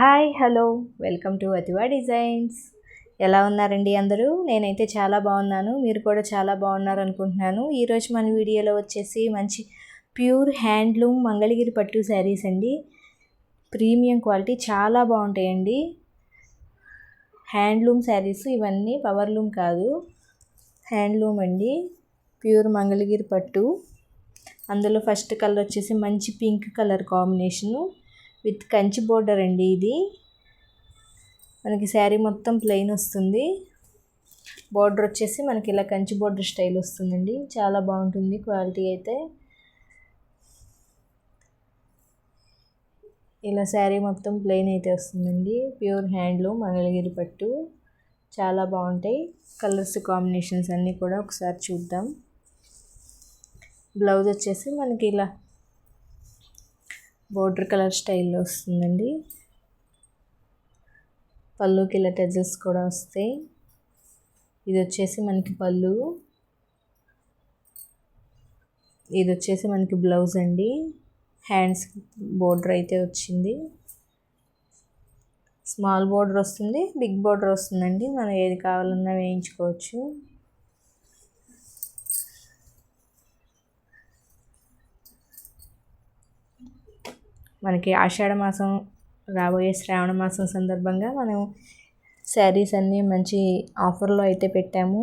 Hi hello. Welcome to Athiva designs. ఎలా ఉన్నారండి అందరూ? నేనైతే చాలా బాగున్నాను. మీరు కూడా చాలా బాగున్నారు అనుకుంటున్నాను ఈరోజు మన వీడియోలో వచ్చేసి మంచి ప్యూర్ హ్యాండ్లూమ్ మంగళగిరి పట్టు శారీస్ అండి. ప్రీమియం క్వాలిటీ చాలా బాగుంటాయండి. హ్యాండ్లూమ్ శారీస్ ఇవన్నీ పవర్లూమ్ కాదు. హ్యాండ్లూమ్ అండి. ప్యూర్ మంగళగిరి పట్టు. అందులో ఫస్ట్ కలర్ వచ్చేసి మంచి pink colour combination. With Kanchi border అండి ఇది. మనకి శారీ మొత్తం ప్లెయిన్ వస్తుంది. బోర్డర్ వచ్చేసి మనకి ఇలా కంచి బోర్డర్ స్టైల్ వస్తుందండి. చాలా బాగుంటుంది క్వాలిటీ అయితే. ఇలా శారీ మొత్తం ప్లెయిన్ అయితే వస్తుందండి. ప్యూర్ హ్యాండ్లూమ్ మంగళగిరి పట్టు. చాలా బాగుంటాయి. కలర్స్ కాంబినేషన్స్ అన్నీ కూడా ఒకసారి చూద్దాం. బ్లౌజ్ వచ్చేసి మనకి ఇలా బోర్డర్ కలర్ స్టైల్లో వస్తుందండి. పళ్ళుకి ఇలా టెజెస్ కూడా వస్తాయి. ఇది వచ్చేసి మనకి పళ్ళు. ఇది వచ్చేసి మనకి బ్లౌజ్ అండి. హ్యాండ్స్ బోర్డర్ అయితే వచ్చింది. స్మాల్ బోర్డర్ వస్తుంది బిగ్ బోర్డర్ వస్తుందండి. మనం ఏది కావాలన్నా వేయించుకోవచ్చు. మనకి ఆషాఢ మాసం రాబోయే శ్రావణ మాసం సందర్భంగా మనం శారీస్ అన్నీ మంచి ఆఫర్లో అయితే పెట్టాము.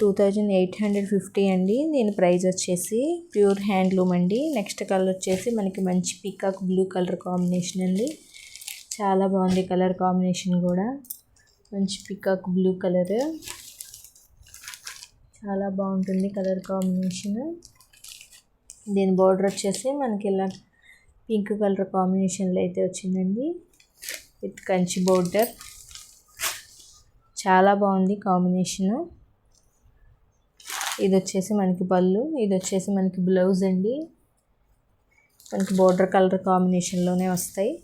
Two thousand eight hundred fifty అండి. దీని ప్రైస్ వచ్చేసి ప్యూర్ హ్యాండ్లూమ్ అండి. నెక్స్ట్ కలర్ వచ్చేసి మనకి మంచి పీకాక్ బ్లూ కలర్ కాంబినేషన్ అండి. చాలా బాగుంది కలర్ కాంబినేషన్ కూడా. మంచి పీకాక్ బ్లూ కలర్. చాలా బాగుంటుంది కలర్ కాంబినేషన్. దీని బార్డర్ వచ్చేసి మనకి ఇలా పింక్ కలర్ కాంబినేషన్లో అయితే వచ్చిందండి. విత్ కంచి బోర్డర్ చాలా బాగుంది కాంబినేషను ఇది వచ్చేసి మనకి పళ్ళు ఇది వచ్చేసి మనకి బ్లౌజ్ అండి. మనకి బోర్డర్ కలర్ కాంబినేషన్లోనే వస్తాయి.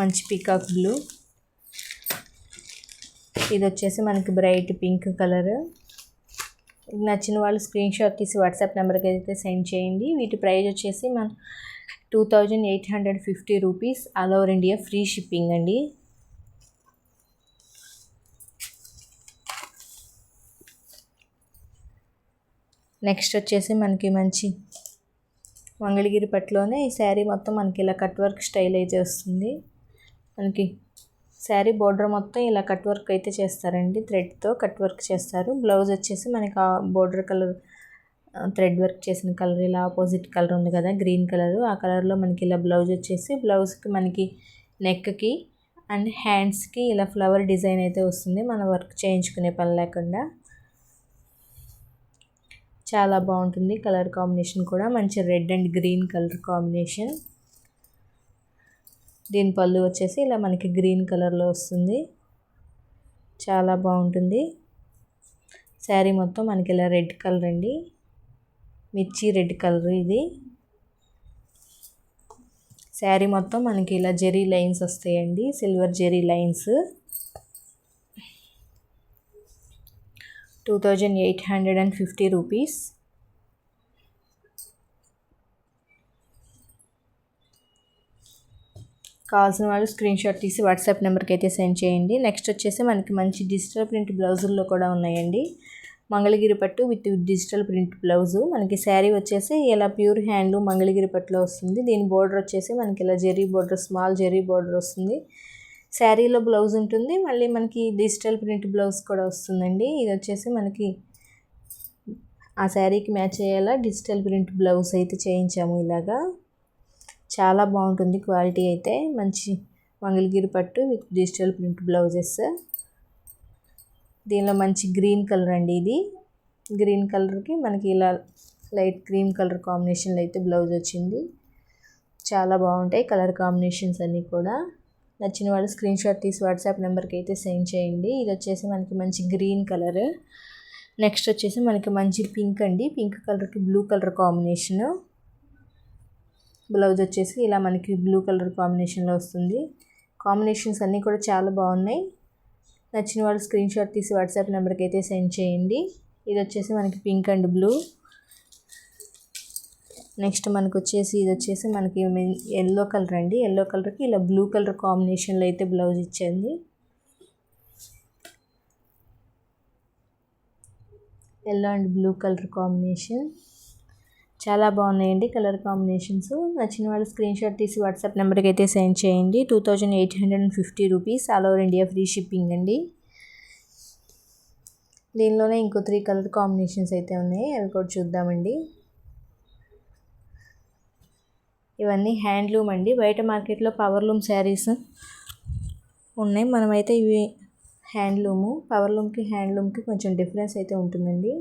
మంచి పీకాక్ బ్లూ ఇది వచ్చేసి మనకి బ్రైట్ పింక్ కలర్ నచ్చిన వాళ్ళు స్క్రీన్ షాట్ తీసి వాట్సాప్ నెంబర్కి అయితే సెండ్ చేయండి. వీటి ప్రైజ్ వచ్చేసి మన two thousand eight hundred fifty rupees all over India free shipping అండి. నెక్స్ట్ వచ్చేసి మనకి మంచి మంగళగిరి పట్టులోనే ఈ శారీ మొత్తం మనకి ఇలా కట్ వర్క్ స్టైల్ అయితే వస్తుంది మనకి శారీ బోర్డర్ మొత్తం ఇలా కట్ వర్క్ అయితే చేస్తారండి. థ్రెడ్తో కట్ వర్క్ చేస్తారు. బ్లౌజ్ వచ్చేసి మనకి ఆ బోర్డర్ కలర్ థ్రెడ్ వర్క్ చేసిన కలర్ ఇలా ఆపోజిట్ కలర్ ఉంది కదా గ్రీన్ కలర్. ఆ కలర్లో మనకి ఇలా బ్లౌజ్ వచ్చేసి బ్లౌజ్కి మనకి నెక్కి అండ్ హ్యాండ్స్కి ఇలా ఫ్లవర్ డిజైన్ అయితే వస్తుంది. మన వర్క్ చేయించుకునే పని లేకుండా. చాలా బాగుంటుంది కలర్ కాంబినేషన్ కూడా. మంచి red and green colour combination. దీని పళ్ళు వచ్చేసి ఇలా మనకి గ్రీన్ కలర్లో వస్తుంది. చాలా బాగుంటుంది. శారీ మొత్తం మనకి ఇలా రెడ్ కలర్ అండి. మిర్చి రెడ్ కలర్ ఇది. శారీ మొత్తం మనకి ఇలా జెరీ లైన్స్ వస్తాయండి. Silver zari lines. Two thousand eight hundred and fifty rupees. కావాల్సిన వాళ్ళు స్క్రీన్ షాట్ తీసి వాట్సాప్ నెంబర్కి అయితే సెండ్ చేయండి. నెక్స్ట్ వచ్చేసి మనకి మంచి డిజిటల్ ప్రింట్ బ్లౌజుల్లో కూడా ఉన్నాయండి. మంగళగిరి పట్టు విత్ డిజిటల్ ప్రింట్ బ్లౌజు మనకి శారీ వచ్చేసి ఇలా ప్యూర్ హ్యాండ్లు మంగళగిరి పట్టులో వస్తుంది. దీని బోర్డర్ వచ్చేసి మనకి ఇలా zari border small zari border వస్తుంది. శారీలో బ్లౌజ్ ఉంటుంది. మళ్ళీ మనకి డిజిటల్ ప్రింట్ బ్లౌజ్ కూడా వస్తుందండి. ఇది వచ్చేసి మనకి ఆ శారీకి మ్యాచ్ అయ్యేలా డిజిటల్ ప్రింట్ బ్లౌజ్ అయితే చేయించాము ఇలాగా. చాలా బాగుంటుంది క్వాలిటీ అయితే. మంచి మంగళగిరి పట్టు విత్ డిజిటల్ ప్రింట్ బ్లౌజెస్. దీనిలో మంచి గ్రీన్ కలర్ అండి ఇది. గ్రీన్ కలర్కి మనకి ఇలా లైట్ క్రీమ్ కలర్ కాంబినేషన్లో అయితే బ్లౌజ్ వచ్చింది. చాలా బాగుంటాయి కలర్ కాంబినేషన్స్ అన్నీ కూడా. నచ్చిన వాళ్ళు స్క్రీన్ షాట్ తీసి వాట్సాప్ నెంబర్కి అయితే సెండ్ చేయండి. ఇది వచ్చేసి మనకి మంచి గ్రీన్ కలర్. నెక్స్ట్ వచ్చేసి మనకి మంచి పింక్ అండి. పింక్ కలర్కి బ్లూ కలర్ కాంబినేషను. బ్లౌజ్ వచ్చేసి ఇలా మనకి బ్లూ కలర్ కాంబినేషన్లో వస్తుంది. కాంబినేషన్స్ అన్నీ కూడా చాలా బాగున్నాయి. నచ్చిన వాళ్ళు స్క్రీన్ షాట్ తీసి వాట్సాప్ నెంబర్కి అయితే సెండ్ చేయండి. ఇది వచ్చేసి మనకి పింక్ అండ్ బ్లూ. నెక్స్ట్ మనకు వచ్చేసి ఇది వచ్చేసి మనకి ఎల్లో కలర్ అండి. ఎల్లో కలర్కి ఇలా బ్లూ కలర్ కాంబినేషన్లో అయితే బ్లౌజ్ ఇచ్చింది. Yellow and blue colour combination. చాలా బాగున్నాయండి కలర్ కాంబినేషన్స్. నచ్చిన వాళ్ళు స్క్రీన్ షాట్ తీసి వాట్సాప్ నెంబర్కి అయితే సెండ్ చేయండి. Two thousand eight hundred and fifty rupees all over India free shipping అండి. దీనిలోనే ఇంకో త్రీ కలర్ కాంబినేషన్స్ అయితే ఉన్నాయి. అవి కూడా చూద్దామండి. ఇవన్నీ హ్యాండ్లూమ్ అండి. బయట మార్కెట్లో పవర్లూమ్ శారీస్ ఉన్నాయి. మనమైతే ఇవి హ్యాండ్లూము పవర్లూమ్కి హ్యాండ్లూమ్కి కొంచెం డిఫరెన్స్ అయితే ఉంటుందండి.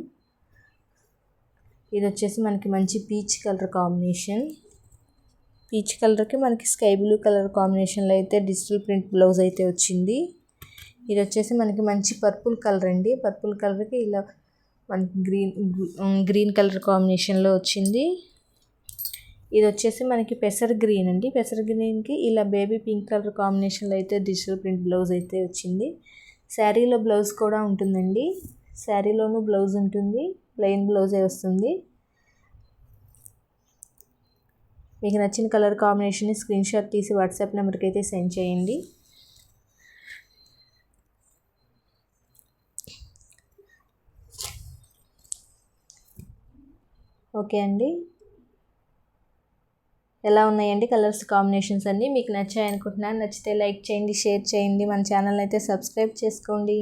ఇది వచ్చేసి మనకి మంచి పీచ్ కలర్ కాంబినేషన్. పీచ్ కలర్కి మనకి స్కై బ్లూ కలర్ కాంబినేషన్లో అయితే డిజిటల్ ప్రింట్ బ్లౌజ్ అయితే వచ్చింది. ఇది వచ్చేసి మనకి మంచి పర్పుల్ కలర్ అండి. పర్పుల్ కలర్కి ఇలా మనకి గ్రీన్ గ్రీన్ కలర్ కాంబినేషన్లో వచ్చింది. ఇది వచ్చేసి మనకి పెసర్ గ్రీన్ అండి. పెసర్ గ్రీన్కి ఇలా బేబీ పింక్ కలర్ కాంబినేషన్లో అయితే డిజిటల్ ప్రింట్ బ్లౌజ్ అయితే వచ్చింది. శారీలో బ్లౌజ్ కూడా ఉంటుందండి. శారీలోనూ బ్లౌజ్ ఉంటుంది ప్లెయిన్ బ్లౌజే వస్తుంది. మీకు నచ్చిన కలర్ కాంబినేషన్ని స్క్రీన్ షాట్ తీసి వాట్సాప్ నెంబర్కి అయితే సెండ్ చేయండి. ఓకే అండి. ఎలా ఉన్నాయండి కలర్స్ కాంబినేషన్స్ అన్నీ? మీకు నచ్చాయి అనుకుంటున్నాను నచ్చితే లైక్ చేయండి షేర్ చేయండి. మన ఛానల్ అయితే సబ్స్క్రైబ్ చేసుకోండి.